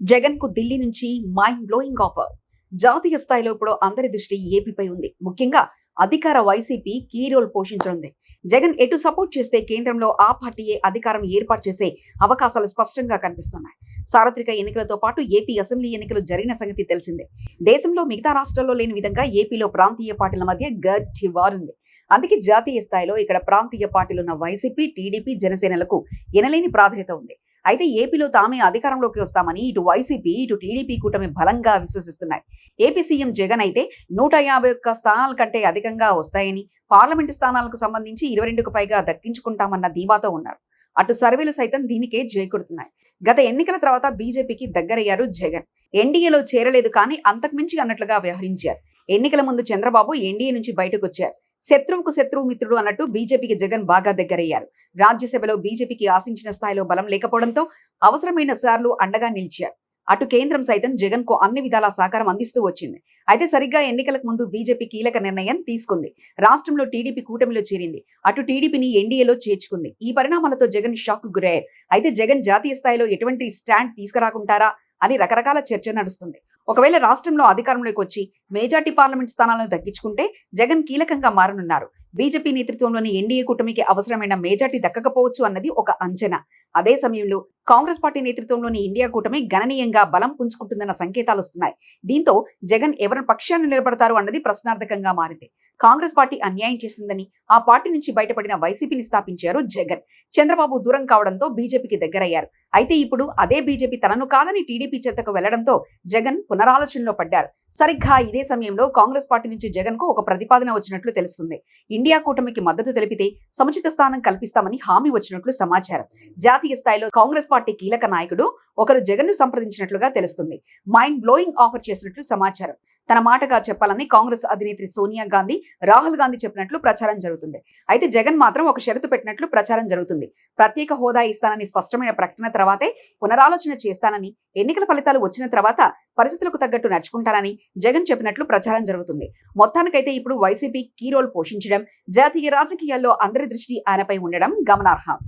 జగన్కు ఢిల్లీ నుంచి mind blowing offer జాతీయ స్థాయిలో ఇప్పుడు అందరి దృష్టి ఏపీపై ఉంది. ముఖ్యంగా అధికార వైసీపీ కీ రోల్ పోషించనుంది. జగన్ ఎటు సపోర్ట్ చేస్తే కేంద్రంలో ఆ పార్టీయే అధికారం ఏర్పాటు చేసే అవకాశాలు స్పష్టంగా కనిపిస్తున్నాయి. సార్వత్రిక ఎన్నికలతో పాటు ఏపీ అసెంబ్లీ ఎన్నికలు జరిగిన సంగతి తెలిసిందే. దేశంలో మిగతా రాష్ట్రాల్లో లేని విధంగా ఏపీలో ప్రాంతీయ పార్టీల మధ్య గట్టి వారుంది అందుకే జాతీయ స్థాయిలో ఇక్కడ ప్రాంతీయ పార్టీలున్న వైసీపీ టీడీపీ జనసేనలకు ఎనలేని ప్రాధాన్యత ఉంది. అయితే ఏపీలో తామే అధికారంలోకి వస్తామని ఇటు వైసీపీ ఇటు టీడీపీ కూటమి బలంగా విశ్వసిస్తున్నాయి. ఏపీ సీఎం జగన్ అయితే నూట యాభై ఒక్క స్థానాల కంటే అధికంగా వస్తాయని పార్లమెంటు స్థానాలకు సంబంధించి ఇరవై రెండుకు పైగా దక్కించుకుంటామన్న ధీమాతో ఉన్నారు. అటు సర్వేలు సైతం దీనికే జయకొడుతున్నాయి గత ఎన్నికల తర్వాత బీజేపీకి దగ్గరయ్యారు జగన్. ఎన్డీఏలో చేరలేదు కానీ అంతకుమించి అన్నట్లుగా వ్యవహరించారు. ఎన్నికల ముందు చంద్రబాబు ఎన్డీఏ నుంచి బయటకు వచ్చారు. శత్రువుకు శత్రువు మిత్రుడు అన్నట్టు బీజేపీకి జగన్ బాగా దగ్గరయ్యారు. రాజ్యసభలో బీజేపీకి ఆశించిన స్థాయిలో బలం లేకపోవడంతో అవసరమైన సార్లు అండగా నిలిచారు. అటు కేంద్రం సైతం జగన్కు అన్ని విధాల సహకారం అందిస్తూ వచ్చింది. అయితే సరిగ్గా ఎన్నికలకు ముందు బీజేపీ కీలక నిర్ణయం తీసుకుంది. రాష్ట్రంలో టీడీపీ కూటమిలో చేరింది. అటు టీడీపీని ఎన్డీఏలో చేర్చుకుంది. ఈ పరిణామాలతో జగన్ షాక్ గురయ్యారు. అయితే జగన్ జాతీయ స్థాయిలో ఎటువంటి స్టాండ్ తీసుకురాకుంటారా అని రకరకాల చర్చ నడుస్తుంది. ఒకవేళ రాష్ట్రంలో అధికారంలోకి వచ్చి మెజార్టీ పార్లమెంట్ స్థానాలను తగ్గించుకుంటే జగన్ కీలకంగా మారనున్నారు. బీజేపీ నేతృత్వంలోని ఎన్డీఏ కూటమికి అవసరమైన మేజార్టీ దక్కకపోవచ్చు అన్నది ఒక అంచనా. అదే సమయంలో కాంగ్రెస్ పార్టీ నేతృత్వంలోని ఇండియా కూటమి గణనీయంగా బలం పుంజుకుంటుందన్న సంకేతాలు వస్తున్నాయి. దీంతో జగన్ ఎవరి పక్షాన్ని నిలబడతారు అన్నది ప్రశ్నార్థకంగా మారింది. కాంగ్రెస్ పార్టీ అన్యాయం చేసిందని ఆ పార్టీ నుంచి బయటపడిన వైసీపీని స్థాపించారు జగన్. చంద్రబాబు దూరం కావడంతో బీజేపీకి దగ్గరయ్యారు. అయితే ఇప్పుడు అదే బీజేపీ తనను కాదని టీడీపీ చెత్తకు వెళ్ళడంతో జగన్ పునరాలోచనలో పడ్డారు. సరిగ్గా ఇదే సమయంలో కాంగ్రెస్ పార్టీ నుంచి జగన్కు ఒక ప్రతిపాదన వచ్చినట్లు తెలుస్తుంది. ఇండియా కూటమికి మద్దతు తెలిపితే సముచిత స్థానం కల్పిస్తామని హామీ వచ్చినట్లు సమాచారం. జాతీయ స్థాయిలో కాంగ్రెస్ పార్టీ కీలక నాయకుడు ఒకరు జగన్ను సంప్రదించినట్లుగా తెలుస్తుంది. మైండ్ బ్లోయింగ్ ఆఫర్ చేసినట్లు సమాచారం. తన మాటగా చెప్పాలని కాంగ్రెస్ అధినేత్రి సోనియా గాంధీ రాహుల్ గాంధీ చెప్పినట్లు ప్రచారం జరుగుతుంది. అయితే జగన్ మాత్రం ఒక షరతు పెట్టినట్లు ప్రచారం జరుగుతుంది. ప్రత్యేక హోదా ఇస్తానని స్పష్టమైన ప్రకటన తర్వాతే పునరాలోచన చేస్తానని ఎన్నికల ఫలితాలు వచ్చిన తర్వాత పరిస్థితులకు తగ్గట్టు నడుచుకుంటానని జగన్ చెప్పినట్లు ప్రచారం జరుగుతుంది. మొత్తానికైతే ఇప్పుడు వైసీపీ కీ రోల్ పోషించడం జాతీయ రాజకీయాల్లో అందరి దృష్టి ఆయనపై ఉండడం గమనార్హం.